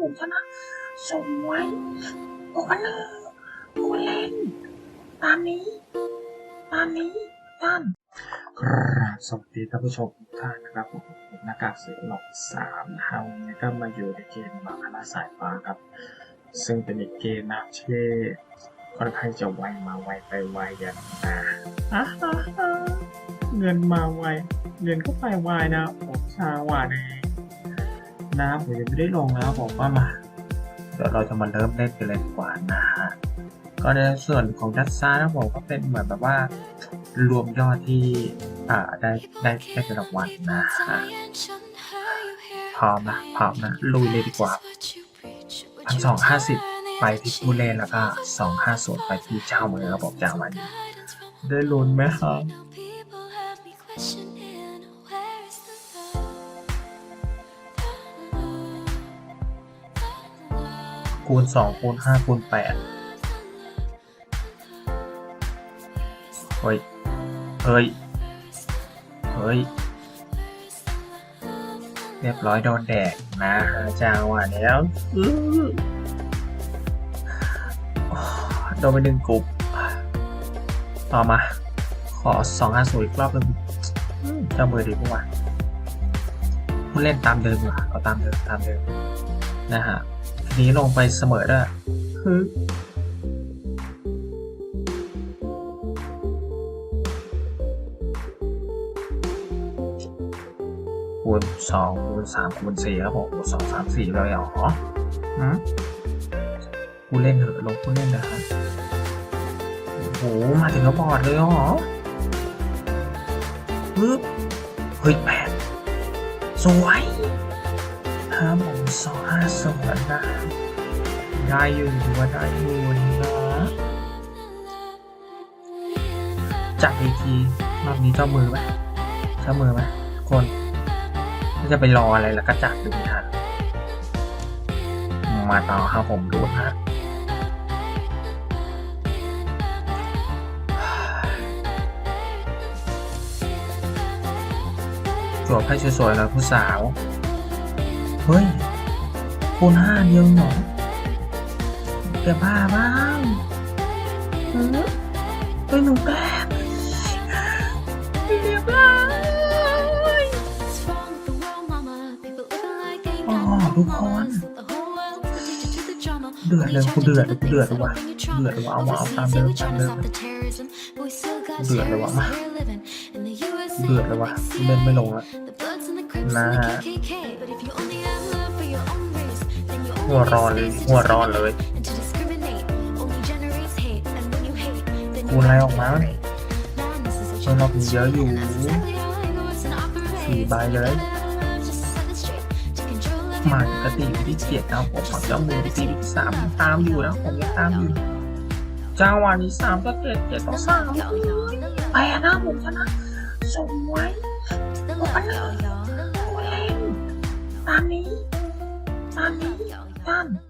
ผมชนะสวยโอ้กันเลยโอ้เล่น ตามนี้ ตามนี้ท่านครับสวัสดีท่านผู้ชมทุกท่านนะครับผมหน้ากากเสือหลอกสามนะครับวันนี้ก็มาอยู่ในเกมมาคณะสายฟ้าครับ ซึ่งเป็นอีกเกมนะที่ค่อนข้างจะไวมาไวไปไวอย่างนะอ่าฮะฮะเงินมาไวเงินก็ไปไวนะผมชาว่าใน น้ำผมยังไม่ได้ลงนะผมว่ามาเดี๋ยวเราจะมาเริ่มเล่นกันเลยดีกว่านะฮะก็ในส่วนของดัชซ่านะผมก็เป็นเหมือนแบบว่ารวมยอดที่อ่าได้ได้ได้เป็นรางวัลนะฮะพร้อมนะพร้อมนะลุยเลยดีกว่าพันสองห้าสิบไปที่ผู้เล่นแล้วก็สองห้าส่วนไปที่เจ้ามือครับผมเจ้ามันได้ลุ้นไหมครับ คูณสองคูณห้าคูณแปดเฮ้ย เฮ้ย เฮ้ย เรียบร้อยโดนแดกนะจางหวะนี้แล้วโดนไปหนึ่งกลุ่มต่อมา ขอสองห้าศูอีกรอบหนึ่งเจ้ามือดีกว่าผู้เล่นตามเดิมเหรอเอาตามเดิมตามเดิมนะฮะนี้ลงไปเสมอได้วยคือคูณสองคูณสามคูณสี่ครับผมคูณสองสามสี่เลยเหรอหืมผู้เล่นเหอะลงผู้เล่นนะฮะโอ้โหมาถึงกระบอดเลยเหรอปึ๊บเฮ้ยแปดสวยห้าหม สองห้าสองนะได้อยู่ถือว่าได้อยู่นะจับอีกทีรอบนี้เจ้ามือไหมเจ้ามือไหมทุกคนถ้าจะไปรออะไรแล้วก็จับดูทันมาต่อครับผมดูนะจวบให้สวยๆหน่อยผู้สาว เฮ้ย คูณห้าเดียวเหรอแกบ้าบ้างเออไปหนูแป๊บเรียบร้อยอ๋อทุกคนเดือดเลยกูเดือดเลยกูเดือดเลยว่ะเดือดเลยว่ะเอามาเอาตามเดิมตามเดิมเดือดเลยว่ะมาเดือดเลยว่ะเล่นไม่ลงแล้วนะฮะ หัวร้อนเลยหัวร้อนเลยกูไล่ออกมาเนี่ยเพิ่มรอบนี้เยอะอยู่สี่ใบเลยมากกติอยู่ที่เจ็ดนะผมเจ้ามือที่สามตามอยู่นะผมตามอยู่จังหวะนี้สามก็เจ็ดเจ็ดต้องสามไปนะผมชนะสมไว้โอ้กันเลยโอ้เล่